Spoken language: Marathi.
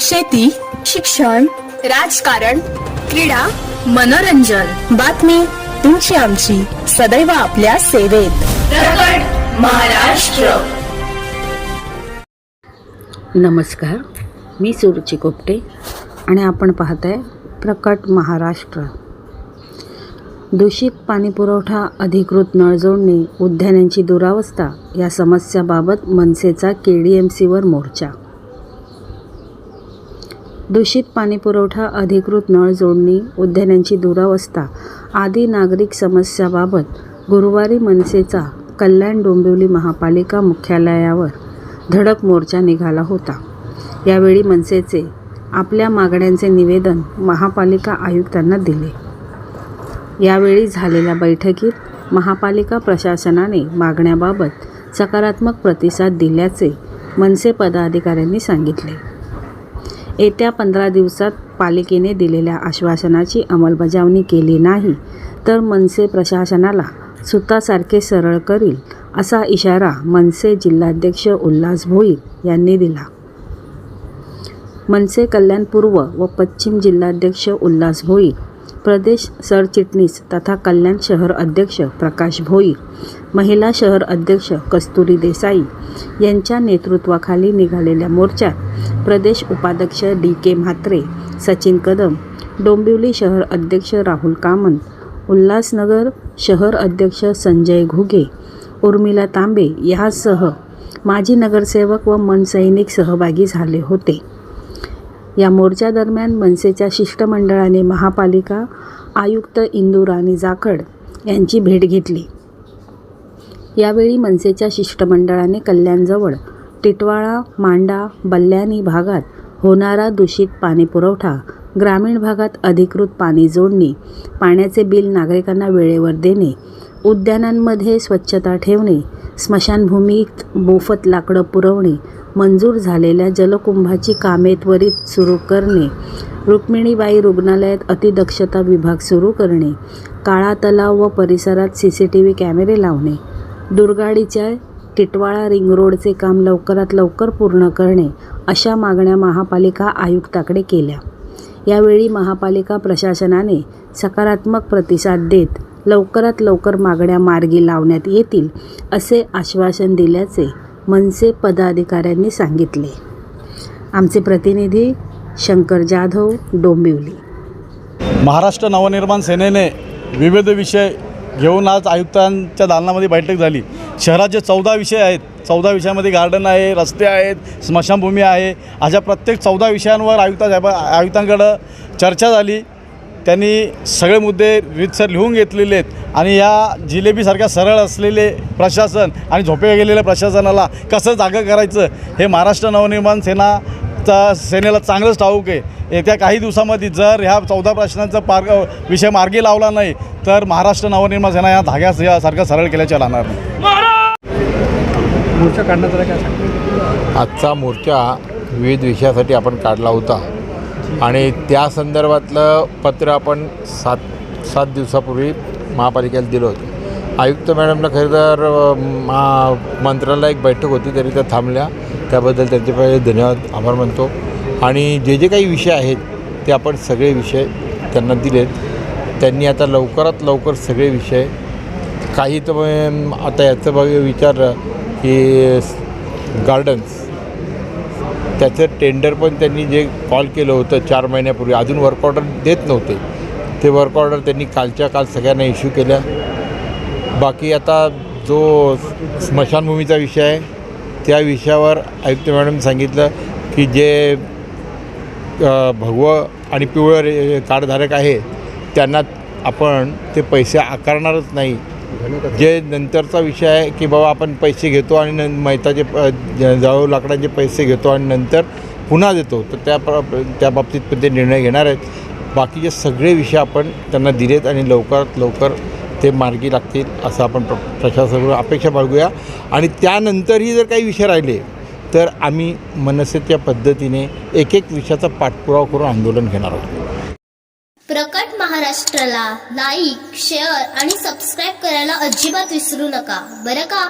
शेती शिक्षण राजकारण क्रीडा मनोरंजन. बातमी तुमची आमची. सदैव आपल्या सेवेत. प्रकट महाराष्ट्र. नमस्कार. मी सुरुची कोपटे आणि आपण पाहताय प्रकट महाराष्ट्र. दूषित पाणीपुरवठा अधिकृत नळ जोडणी उद्यानांची दुरावस्था या समस्याबाबत मनसेचा के डी एम सीवर मोर्चा. दूषित पाणीपुरवठा अधिकृत नळ जोडणी उद्यानांची दुरावस्था आदी नागरिक समस्याबाबत गुरुवारी मनसेचा कल्याण डोंबिवली महापालिका मुख्यालयावर धडक मोर्चा निघाला होता. यावेळी मनसेचे आपल्या मागण्यांचे निवेदन महापालिका आयुक्तांना दिले. यावेळी झालेल्या बैठकीत महापालिका प्रशासनाने मागण्याबाबत सकारात्मक प्रतिसाद दिल्याचे मनसे पदाधिकाऱ्यांनी सांगितले. येत्या पंधरा दिवसात पालिकेने दिलेल्या आश्वासनाची अंमलबजावणी केली नाही तर मनसे प्रशासनाला सुतासारखे सरळ करील असा इशारा मनसे जिल्हाध्यक्ष उल्हास भोईर यांनी दिला. मनसे कल्याण पूर्व व पश्चिम जिल्हाध्यक्ष उल्हास भोईर प्रदेश सरचिटणीस तथा कल्याण शहर अध्यक्ष प्रकाश भोईर महिला शहर अध्यक्ष कस्तुरी देसाई यांच्या नेतृत्वाखाली निघालेल्या मोर्चात प्रदेश उपाध्यक्ष डी के म्हात्रे सचिन कदम डोंबिवली शहर अध्यक्ष राहुल कामंत उल्हासनगर शहर अध्यक्ष संजय घुगे उर्मिला तांबे यासह माजी नगरसेवक व मनसैनिक सहभागी झाले होते. या मोर्चादरम्यान मनसेच्या शिष्टमंडळाने महापालिका आयुक्त इंदुराणी जाखड यांची भेट घेतली. यावेळी मनसेच्या शिष्टमंडळाने कल्याणजवळ टिटवाळा मांडा बल्याणी भागात होणारा दूषित पाणीपुरवठा ग्रामीण भागात अधिकृत पाणी जोडणी पाण्याचे बिल नागरिकांना वेळेवर देणे उद्यानांमध्ये स्वच्छता ठेवणे स्मशानभूमीत मोफत लाकडं पुरवणे मंजूर झालेल्या जलकुंभाची कामे त्वरित सुरू करणे रुक्मिणीबाई रुग्णालयात अतिदक्षता विभाग सुरू करणे काळा तलाव व परिसरात सी सी टी व्ही कॅमेरे लावणे दुर्गाडीच्या टिटवाळा रिंग रोडचे काम लवकरात लवकर पूर्ण करणे अशा मागण्या महापालिका आयुक्ताकडे केल्या. यावेळी महापालिका प्रशासनाने सकारात्मक प्रतिसाद देत लवकरात लवकर मागण्या मार्गी लावण्यात येतील असे आश्वासन दिल्याचे मनसे पदाधिकाऱ्यांनी सांगितले. आमचे प्रतिनिधी शंकर जाधव डोंबिवली. महाराष्ट्र नवनिर्माण सेनेने विविध विषय घेऊन आज आयुक्तांच्या दालनामध्ये बैठक झाली. शहराचे चौदा विषय आहेत चौदा विषयामध्ये गार्डन आहे रस्ते आहेत स्मशानभूमी आहे अशा प्रत्येक चौदा विषयांवर आयुक्ता साहेब आयुक्तांकडं चर्चा झाली. त्यांनी सगळे मुद्दे रीतसर लिहून घेतलेले आहेत आणि या जिलेबीसारख्या सरळ असलेले प्रशासन आणि झोपे गेलेल्या प्रशासनाला कसं जागं करायचं हे महाराष्ट्र नवनिर्माण सेनाचा सेनेला चांगलंच ठाऊक आहे. येत्या काही दिवसामध्ये जर ह्या चौदा प्रश्नांचा पार विषय मार्गी लावला नाही तर महाराष्ट्र नवनिर्माण सेना या धाग्यास यासारखं सरळ केल्याच्या राहणार नाही. मोर्चा काय सांगता आजचा मोर्चा विविध विषयासाठी आपण काढला होता. आणि त्या संदर्भातलं पत्र आपण सात सात दिवसापूर्वी महापालिकेला दिलं होतं. आयुक्त मॅडमला खरं तर मंत्रालय एक बैठक होती तरी त्या थांबल्या. त्याबद्दल त्यांचे पहिले धन्यवाद. आभार मानतो. आणि जे जे काही विषय आहेत ते आपण सगळे विषय त्यांना दिलेत. त्यांनी आता लवकरात लवकर सगळे विषय काही तर आता याचं बघ विचारलं की गार्डन्स त्याचं टेंडर पण त्यांनी जे कॉल केलं होतं चार महिन्यापूर्वी अजून वर्क ऑर्डर देत नव्हते. ते वर्क ऑर्डर त्यांनी कालच्या काल सगळ्यांना इश्यू केल्या. बाकी आता जो स्मशानभूमीचा विषय आहे त्या विषयावर आयुक्त मॅडम सांगितलं की जे भगवं आणि पिवळं रे कार्डधारक आहे त्यांना आपण ते पैसे आकारणारच नाही. जे नंतरचा विषय आहे की बाबा आपण पैसे घेतो आणि न मैताचे प लाकडांचे पैसे घेतो आणि नंतर पुन्हा देतो तर त्या प्र त्या बाबतीत पण ते निर्णय घेणार आहेत. बाकीचे सगळे विषय आपण त्यांना दिलेत आणि लवकरात लवकर ते मार्गी लागतील असं आपण प्र प्रशासनाकडून अपेक्षा बाळगूया. आणि त्यानंतरही जर काही विषय राहिले तर आम्ही मनसेच्या पद्धतीने एक एक विषयाचा पाठपुरावा करून आंदोलन घेणार आहोत. प्रकट महाराष्ट्राला लाईक शेअर आणि सबस्क्राईब करायला अजिबात विसरू नका. बरं का?